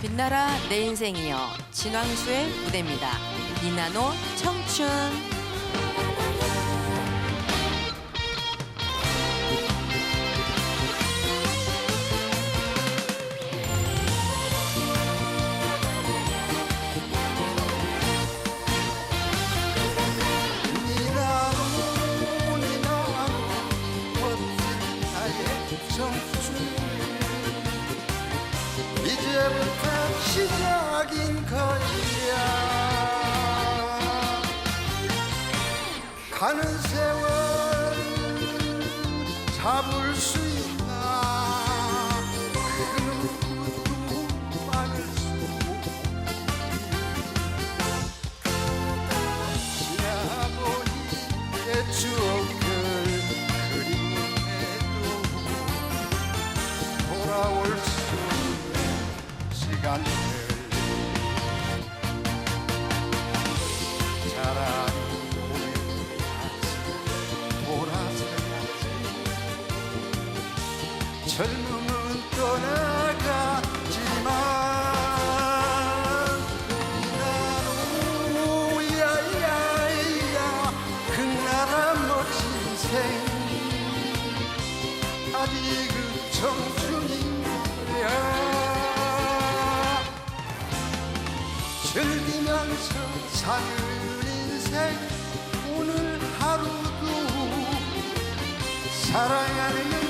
빛나라 내 인생이여 진왕수의 무대입니다. 니나노 청춘. 청춘 이제부터 시작인 거야. 가는 세월 잡을 수 있나? 그 누구도 막을 수 지나보니 내추 젊음은 떠나갔지만 나로 야야야 그나라 멋진 생. 아직은 청춘인 거야. 즐기면서 사는 인생 오늘 하루도 사랑하는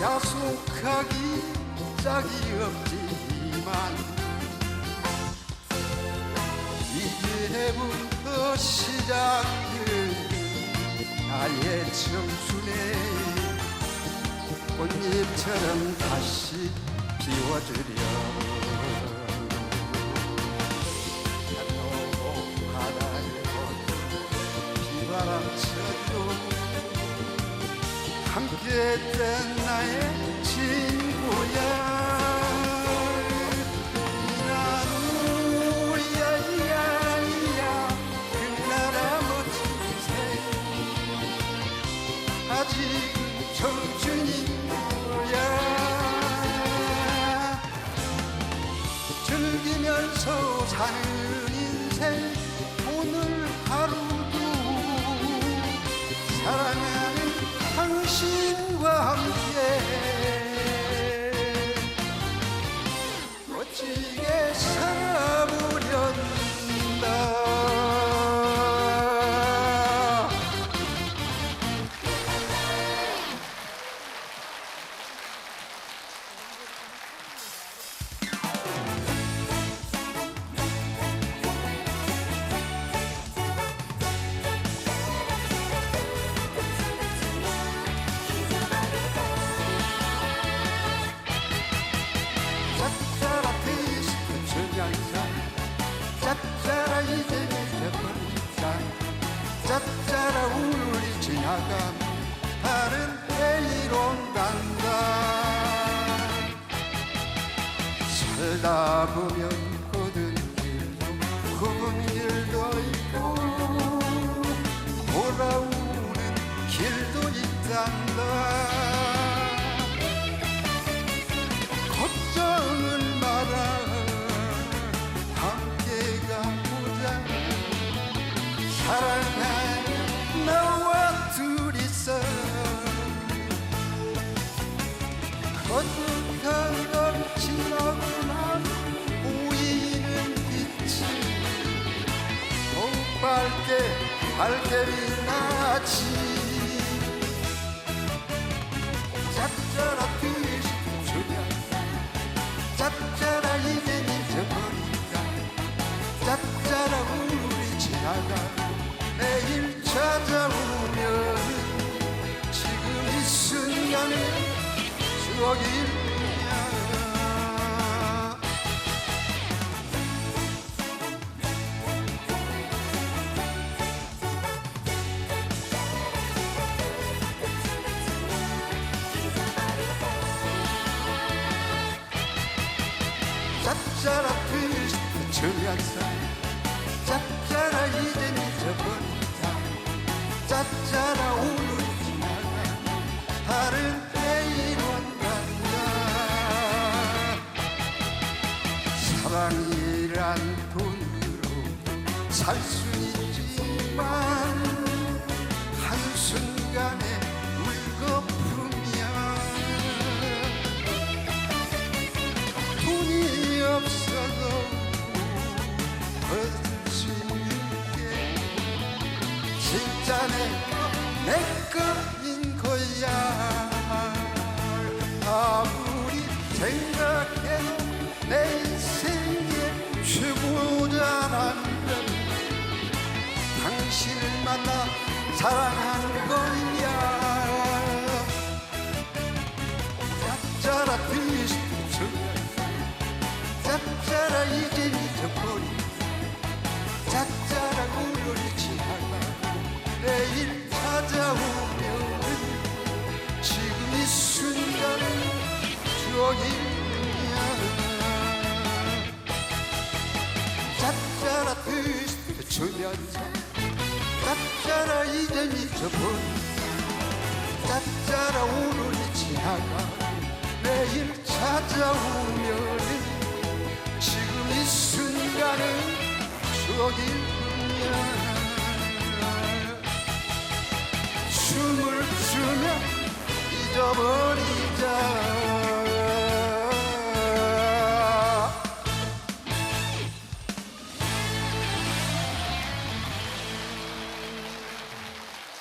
약속하기 짝이 없지만 이제부터 시작된 나의 청춘의 꽃잎처럼 다시 피워주려 함께했던 나의 친구야 살다 보면 고든 일도 굽은 일도 있고 돌아오는 길도 있단다. 걱정은 마라. 함께 가 보자 사랑하는 나와 둘이서 걸 지나 빛나지. 짭짜라 뒤시 주변. 짭짜라 이제 잊어버린다. 짭짜라 우리 지나가. 내일 찾아오면 지금 이 순간에 추억이 뒤스쳐면서 짭짜라 이젠 잊어버리자 짭짜라 오늘 지나가 다른 내일 온단다. 사랑이란 돈으로 살 수 있지만 내꺼 내꺼인 거야 아무리 생각해도 내 인생의 최고자라는 당신을 만나 사랑하는 거 추억이야 짭짜라 뒤스쳐면서 짭짜라 이제 잊어버린 짭짜라 오늘이 지나가. 내일 찾아오면은 지금 이 순간은 추억일 뿐이야